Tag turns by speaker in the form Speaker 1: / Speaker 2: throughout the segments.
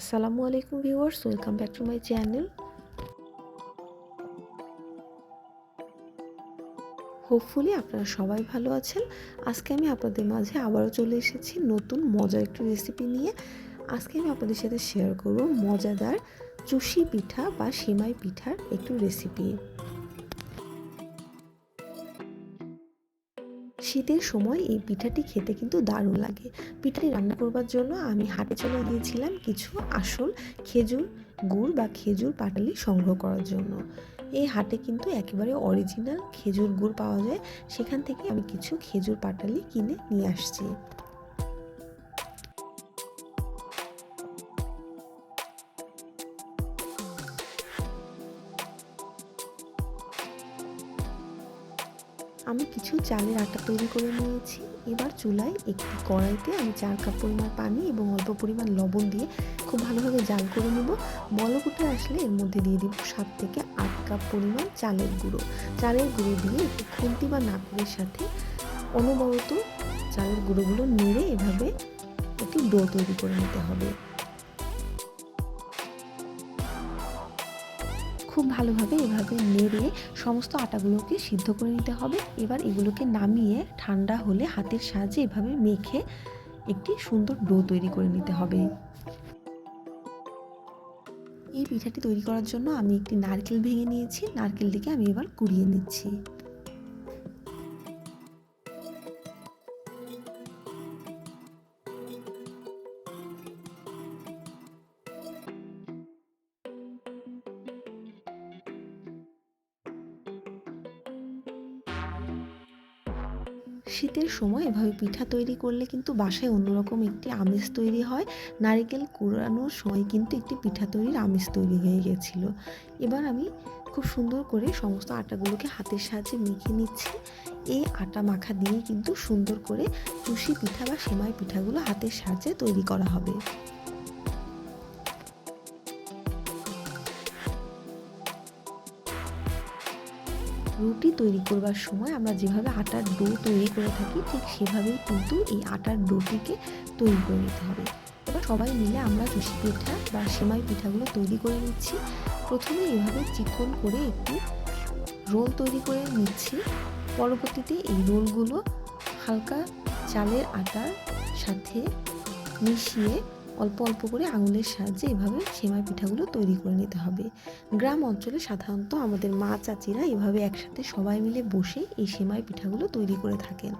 Speaker 1: আসসালামু আলাইকুম viewers, welcome back to my channel. Hopefully আপনারা সবাই ভালো আছেন। আজকে আমি আপনাদের মাঝে আবারও চলে এসেছি নতুন মজার একটু রেসিপি নিয়ে। আজকে আমি আপনাদের সাথে শেয়ার করব মজাদার চুষি পিঠা বা সিমাই পিঠার একটু রেসিপি শীতের সময় এই পিঠাটি খেতে কিন্তু দারুণ লাগে। পিঠাটি রান্না করবার জন্য আমি হাটে চলে গিয়েছিলাম কিছু আসল খেজুর গুড় বা খেজুর পাটালি সংগ্রহ করার জন্য। এই হাটে কিন্তু একেবারে অরিজিনাল খেজুর গুড় পাওয়া যায়। সেখান থেকে আমি কিছু খেজুর পাটালি কিনে নিয়ে আসছি। আমি কিছু চালের আটা তৈরি করে নিয়েছি। এবার চুলায় একটি কড়াইতে আমি চার কাপ পরিমাণ পানি এবং অল্প পরিমাণ লবণ দিয়ে খুব ভালোভাবে জাল করে নেব। বলকুটে আসলে এর মধ্যে দিয়ে দিব সাত থেকে আট কাপ পরিমাণ চালের গুঁড়ো। চালের গুঁড়ো দিয়ে একটি খুন্তি বা নাকুরের সাথে অনবরত চালের গুঁড়োগুলো নেড়ে এভাবে একটি ডো তৈরি করে নিতে হবে। খুব ভালোভাবে এভাবে নেড়ে সমস্ত আটাগুলোকে সিদ্ধ করে নিতে হবে। এবার এগুলোকে নামিয়ে ঠান্ডা হলে হাতের সাহায্যে এভাবে মেখে একটি সুন্দর ডো তৈরি করে নিতে হবে। এই পিঠাটি তৈরি করার জন্য আমি একটি নারকেল ভেঙে নিয়েছি। নারকেলটিকে আমি এবার কুড়িয়ে নিচ্ছি। শীতের সময় এভাবে পিঠা তৈরি করলে কিন্তু বাসায় অন্যরকম একটি আমেজ তৈরি হয়। নারিকেল কুড়ানোর সময় কিন্তু একটি পিঠা তৈরির আমেজ তৈরি হয়ে গেছিল। এবার আমি খুব সুন্দর করে সমস্ত আটাগুলোকে হাতের সাহায্যে মেখে নিচ্ছি। এই আটা মাখা দিয়ে কিন্তু সুন্দর করে চুষি পিঠা বা সেমাই পিঠাগুলো হাতের সাহায্যে তৈরি করা হবে। রুটি তৈরি করবার সময় আমরা যেভাবে আটার ডো তৈরি করে থাকি, ঠিক সেভাবেই কিন্তু এই আটার ডোটিকে তৈরি করে নিতে হবে। এবার সবাই মিলে আমরা চুষি পিঠা বা সেমাই পিঠাগুলো তৈরি করে নিচ্ছি। প্রথমে এভাবে চিকন করে একটি রোল তৈরি করে নিচ্ছি। পরবর্তীতে এই রোলগুলো হালকা চালের আটার সাথে মিশিয়ে অল্প অল্প করে আঙুলের সাহায্যে এভাবে সেমাই পিঠাগুলো তৈরি করে নিতে হবে। গ্রাম অঞ্চলে সাধারণত আমাদের মা চাচিরা এভাবে একসাথে সবাই মিলে বসে এই সেমাই পিঠাগুলো তৈরি করে থাকেন।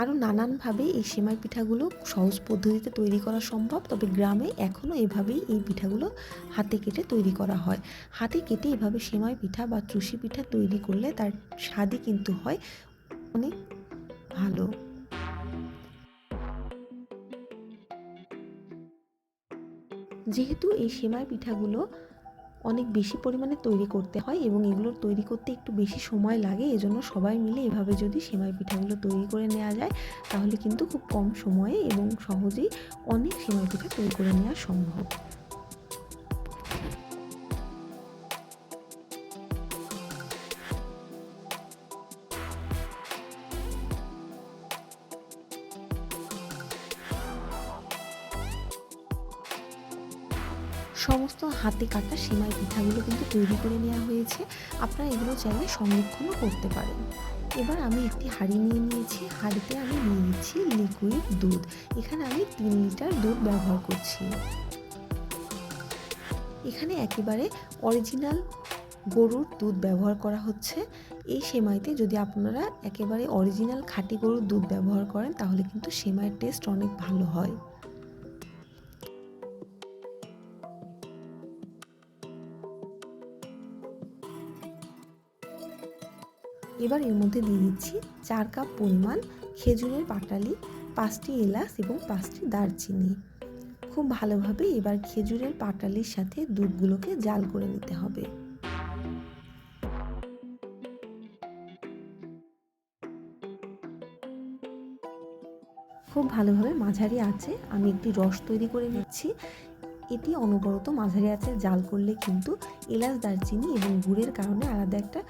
Speaker 1: আরও নানানভাবে এই সেমাই পিঠাগুলো সহজ পদ্ধতিতে তৈরি করা সম্ভব, তবে গ্রামে এখনও এভাবেই এই পিঠাগুলো হাতে কেটে তৈরি করা হয়। হাতে কেটে এভাবে সেমাই পিঠা বা চুষি পিঠা তৈরি করলে তার স্বাদই কিন্তু হয় অনেক ভালো। যেহেতু এই সেমাই পিঠাগুলো অনেক বেশি পরিমাণে তৈরি করতে হয় এবং এগুলোর তৈরি করতে একটু বেশি সময় লাগে, এজন্য সবাই মিলে এভাবে যদি সেমাই পিঠাগুলো তৈরি করে নেওয়া যায়, তাহলে কিন্তু খুব কম সময়ে এবং সহজেই অনেক সেমাই পিঠা তৈরি করে নেওয়া সম্ভব। সমস্ত হাতে কাটা সেমাই পিঠাগুলো কিন্তু তৈরি করে নেওয়া হয়েছে। আপনারা এগুলো চাইলে সংরক্ষণও করতে পারেন। এবার আমি একটি হাঁড়ি নিয়ে নিয়েছি। হাঁড়িতে আমি নিয়ে নিচ্ছি লিকুইড দুধ। এখানে আমি তিন লিটার দুধ ব্যবহার করছি। এখানে একেবারে অরিজিনাল গরুর দুধ ব্যবহার করা হচ্ছে। এই সেমাইতে যদি আপনারা একেবারে অরিজিনাল খাঁটি গরুর দুধ ব্যবহার করেন, তাহলে কিন্তু সেমাইয়ের টেস্ট অনেক ভালো হয়। এবার এর মধ্যে দিয়ে দিচ্ছি চার কাপ পরিমাণ খেজুরের পাটালি পাঁচটি এলাচ এবং পাঁচটি দারচিনি। খুব ভালোভাবে এবার খেজুরের পাটালির সাথে দুধগুলোকে জাল করে নিতে হবে। খুব ভালোভাবে মাঝারি আছে আমি একটি রস তৈরি করে নিচ্ছি। এটি অনবরত মাঝারি আছে জাল করলে কিন্তু এলাচ, দারচিনি এবং গুড়ের কারণে আলাদা একটা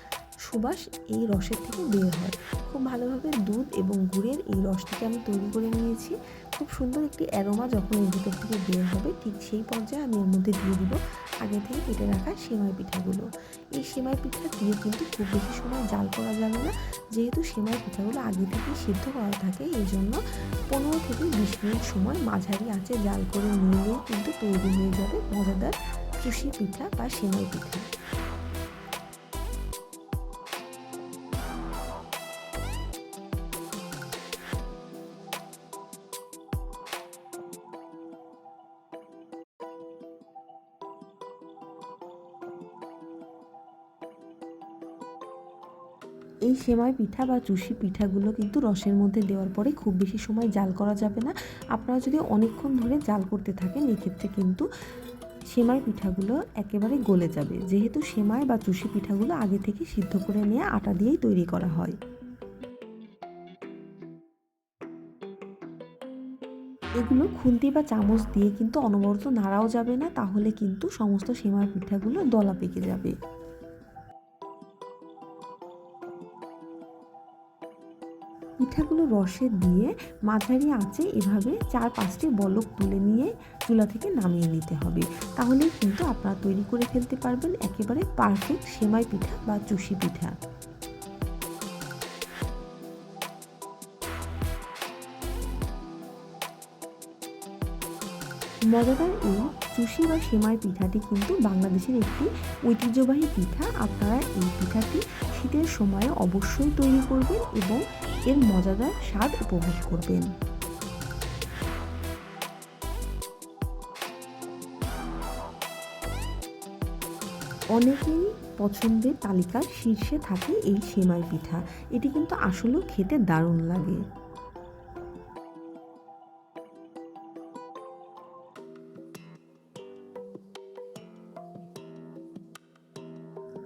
Speaker 1: সুবাস এই রসের থেকে বের হয়। খুব ভালোভাবে দুধ এবং গুড়ের এই রসটিকে আমি তৈরি করে নিয়েছি। খুব সুন্দর একটি অ্যারোমা যখন এর ভিতর থেকে বের হবে, ঠিক সেই পর্যায়ে আমি এর মধ্যে দিয়ে দিব আগে থেকে কেটে রাখা সেমাই পিঠাগুলো। এই সেমাই পিঠা দিয়ে কিন্তু খুব বেশি সময় জাল করা যাবে না। যেহেতু সেমাই পিঠাগুলো আগে থেকেই সিদ্ধ করা থাকে, এই জন্য পনেরো থেকে বিশ মিনিট সময় মাঝারি আঁচে জাল করে নিলেই কিন্তু তৈরি হয়ে যাবে মজাদার চুষি পিঠা বা সেমাই পিঠা। এই সেমাই পিঠা বা চুষি পিঠাগুলো কিন্তু রসের মধ্যে দেওয়ার পরে খুব বেশি সময় জাল করা যাবে না। আপনারা যদি অনেকক্ষণ ধরে জাল করতে থাকেন, এক্ষেত্রে কিন্তু সেমাই পিঠাগুলো একেবারে গলে যাবে। যেহেতু সেমাই বা চুষি পিঠাগুলো আগে থেকে সিদ্ধ করে নিয়ে আটা দিয়েই তৈরি করা হয়। এগুলো খুন্তি বা চামচ দিয়ে কিন্তু অনবরত নাড়াও যাবে না, তাহলে কিন্তু সমস্ত সেমাই পিঠাগুলো দলা পেকে যাবে। পিঠাগুলো রসে দিয়ে মাঝারি আঁচে এভাবে চার পাঁচটি বলক তুলে নিয়ে চুলা থেকে নামিয়ে নিতে হবে। তাহলেই কিন্তু আপনারা তৈরি করে ফেলতে পারবেন একেবারে পারফেক্ট সেমাই পিঠা বা চুষি পিঠা। মজাদার এই চুষি বা সেমাই পিঠাটি কিন্তু বাংলাদেশের একটি ঐতিহ্যবাহী পিঠা। আপনারা এই পিঠাটি শীতের সময়ে অবশ্যই তৈরি করবেন এবং এর মজাদার স্বাদ উপভোগ করবেন। অনেকেই পছন্দের তালিকার শীর্ষে থাকে এই সেমাই পিঠা। এটি কিন্তু আসলেও খেতে দারুণ লাগে।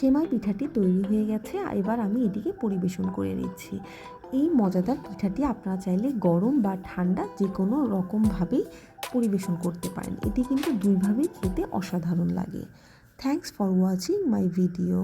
Speaker 1: সেমাই পিঠাটি তৈরি হয়ে গেছে এবার আমি এটিকে পরিবেশন করে নিচ্ছি। এই মজাদার পিঠাটি আপনারা চাইলে গরম বা ঠান্ডা যে কোনো রকমভাবেই পরিবেশন করতে পারেন। এটি কিন্তু দুইভাবেই খেতে অসাধারণ লাগে। Thanks for watching my video